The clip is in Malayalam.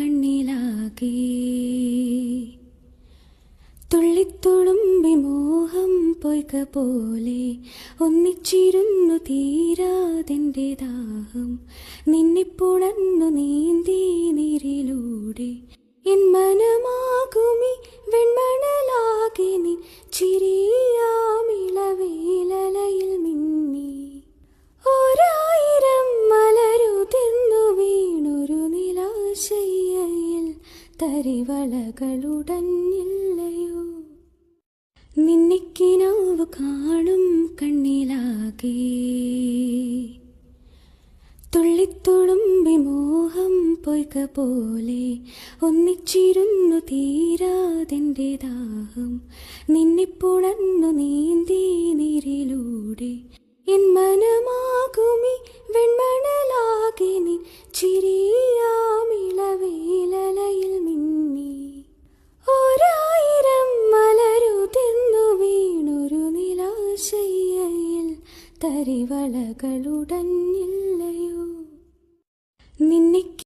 കണ്ണിലാകെ. തുള്ളിത്തുളുമ്പി മോഹം പൊയ്ക പോലെ ഒന്നിച്ചിരുന്നു തീരാതെന്റെ ദാഹം. നിന്നെ പുണന്നു നീന്തി തരിവളകളുടഞ്ഞില്ലയോ നിന്നിക്കിനാവ് കാണും കണ്ണിലാകെ. തുള്ളിത്തുളുമ്പി മോഹം പൊയ്ക പോലെ ഒന്നിച്ചിരുന്നു തീരാതെന്റെ ദാഹം. നിന്നെ പുണർന്നു നീന്തി നീരിലൂടെ എൻ മനമാകുമി വെൺമണലാകെ നിൻ ചിരിയാമിളവേലയിൽ തരിവളകളുടഞ്ഞില്ലയോ നിന്നെ